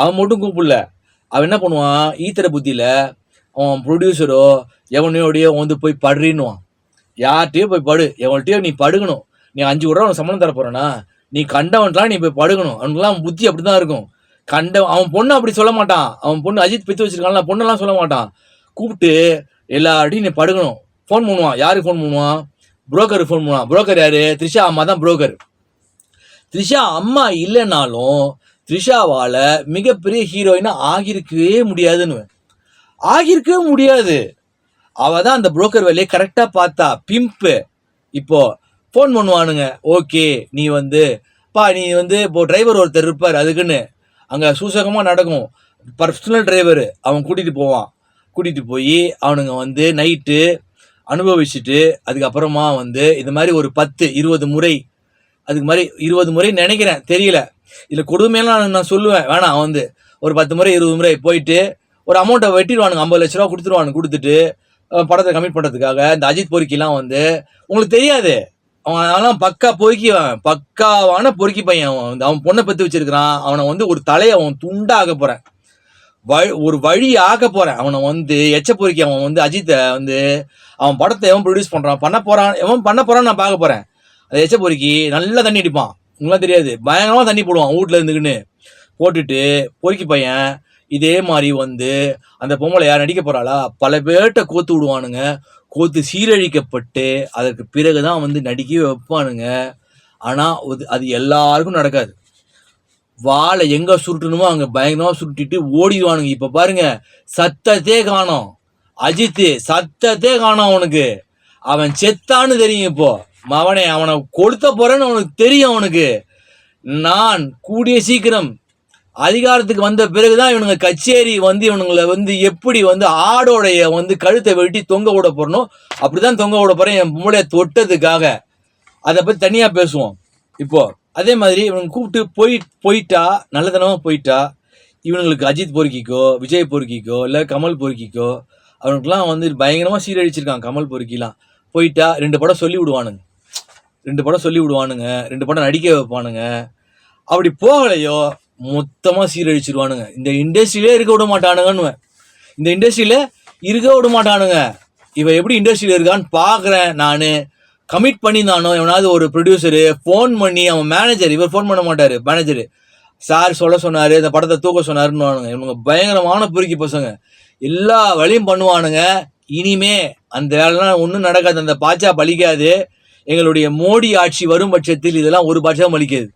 அவன் மட்டும் கூப்பிடல. அவன் என்ன பண்ணுவான்? ஈத்தர புத்தியில் அவன் ப்ரொடியூசரோ எவனையோடையோ வந்து போய் படுறின்னுவான். யார்கிட்டயோ போய் படு. எவன்கிட்டயோ நீ படுகணும் நீ அஞ்சு கூட அவனுக்கு சம்பளம் தர நீ கண்டவன்லாம் நீ போய் படுகணும் அவனுக்குலாம் புத்தி அப்படி தான் இருக்கும். கண்ட அவன் பொண்ணு அப்படி சொல்ல மாட்டான். அவன் பொண்ணு அஜித் பெற்று வச்சிருக்கான்ல பொண்ணெல்லாம் சொல்ல மாட்டான். கூப்பிட்டு எல்லார்ட்டையும் நீ படுகணும் ஃபோன் பண்ணுவான் யாருக்கு ஃபோன் பண்ணுவான் புரோக்கருக்கு ஃபோன் பண்ணுவான் புரோக்கர் யாரு? த்ரிஷா அம்மா தான் புரோக்கர் த்ரிஷா அம்மா இல்லைனாலும் த்ரிஷாவால் மிகப்பெரிய ஹீரோயினா ஆகியிருக்கவே முடியாதுன்னு. ஆகியிருக்கவே முடியாது. அவள் தான் அந்த புரோக்கர் வேலையை கரெக்டாக பார்த்தா. பிம்ப்பு இப்போ ஃபோன் பண்ணுவானுங்க. ஓகே நீ வந்து பா நீ வந்து இப்போ டிரைவர் ஒருத்தர் இருப்பார் அதுக்குன்னு. அங்கே சூசகமாக நடக்கும். பர்சனல் டிரைவர் அவன் கூட்டிகிட்டு போவான். கூட்டிகிட்டு போய் அவனுங்க வந்து நைட்டு அனுபவிச்சுட்டு அதுக்கப்புறமா வந்து இது மாதிரி ஒரு பத்து இருபது முறை அதுக்கு மாதிரி இருபது முறை நினைக்கிறேன். தெரியல. இதில் கொடுமையெல்லாம் நான் நான் சொல்லுவேன். வேணாம் அவன் வந்து ஒரு பத்து முறை இருபது முறை போயிட்டு ஒரு அமௌண்ட்டை வெட்டிடுவானுங்க. ஐம்பது லட்ச ரூபா கொடுத்துருவானுங்க. கொடுத்துட்டு படத்தை கமிட் பண்ணுறதுக்காக இந்த அஜித் பொறுக்கிலாம் வந்து உங்களுக்கு தெரியாது. அவன் அதெல்லாம் பக்கா பொறுக்கி அவன் பக்காவான பொறுக்கி பையன் அவன் வந்து. அவன் பொண்ணை பெற்று வச்சிருக்கிறான். அவனை வந்து ஒரு தலையை அவன் துண்டாக்க போகிறேன் வழி ஒரு வழி ஆக்க போகிறேன் அவனை வந்து எச்ச பொறுக்கி அவன் வந்து அஜித்தை வந்து அவன் படத்தை எவன் ப்ரொடியூஸ் பண்ணுறான் பண்ண போகிறான் எவன் பண்ண போகிறான்னு நான் பார்க்க போகிறேன் அதை எச்ச பொறுக்கி நல்லா தண்ணி அடிப்பான். உங்களாம் தெரியாது. பயங்கரமாக தண்ணி போடுவான். வீட்டில் இருந்துக்கின்னு. போட்டுட்டு பொறுக்கி பையன் இதே மாதிரி வந்து அந்த பொம்பளை யார் நடிக்க போகிறாளா பல பேர்கிட்ட கோத்து விடுவானுங்க. கோத்து சீரழிக்கப்பட்டு அதற்கு பிறகு தான் வந்து நடிக்கவே வைப்பானுங்க. ஆனால் அது எல்லாருக்கும் நடக்காது. வாழை எங்கே சுருட்டணுமோ அங்கே பயங்கரமாக சுருட்டிட்டு ஓடிடுவானுங்க. இப்போ பாருங்க சத்தத்தே காணோம். அஜித்து சத்தத்தே காணோம் அவனுக்கு. அவன் செத்தான்னு தெரியும் இப்போது அவனை அவனை கொளுத்த போறேன்னு அவனுக்கு தெரியும் அவனுக்கு. நான் கூடிய சீக்கிரம் அதிகாரத்துக்கு வந்த பிறகுதான் இவனுங்க கச்சேரி வந்து இவனுங்களை வந்து எப்படி வந்து ஆடோடைய வந்து கழுத்தை வெட்டி தொங்க விட போறனோ அப்படிதான் தொங்க விட போறேன். என் மூளைய தொட்டதுக்காக. அதை பத்தி தனியா பேசுவோம். இப்போ அதே மாதிரி இவனுங்க கூப்பிட்டு போய் போயிட்டா நல்லதனமா போயிட்டா இவனுங்களுக்கு அஜித் பொறுக்கிக்கோ விஜய் பொறுக்கிக்கோ இல்லை கமல் பொறுக்கிக்கோ அவனுக்குலாம் வந்து பயங்கரமாக சீரழிச்சிருக்கான் கமல் பொறுக்கிலாம். போயிட்டா ரெண்டு படம் சொல்லி விடுவானுங்க ரெண்டு படம் சொல்லி விடுவானுங்க ரெண்டு படம் நடிக்க வைப்பானுங்க. அப்படி போகலையோ மொத்தமாக சீரழிச்சிருவானுங்க. இந்த இண்டஸ்ட்ரியிலே இருக்க விட மாட்டானுங்கன்னு இந்த இண்டஸ்ட்ரியில இருக்க விட மாட்டானுங்க. இவன் எப்படி இண்டஸ்ட்ரியில் இருக்கான்னு பார்க்குறேன் நான். கமிட் பண்ணியிருந்தானோ எவனாவது ஒரு ப்ரொடியூசரு ஃபோன் பண்ணி அவன் மேனேஜர் இவர் ஃபோன் பண்ண மாட்டார் மேனேஜர் சார் சொல்ல சொன்னார் இந்த படத்தை தூக்க சொன்னாருன்னு இவனுங்க பயங்கரமான பொறுக்கி பசங்க. எல்லா வேலையும் பண்ணுவானுங்க. இனிமே அந்த வேலைலாம் ஒன்றும் நடக்காது. அந்த பாச்சா பலிக்காது. எங்களுடைய மோடி ஆட்சி வரும் பட்சத்தில் இதெல்லாம் ஒரு பட்சம் அளிக்கிறது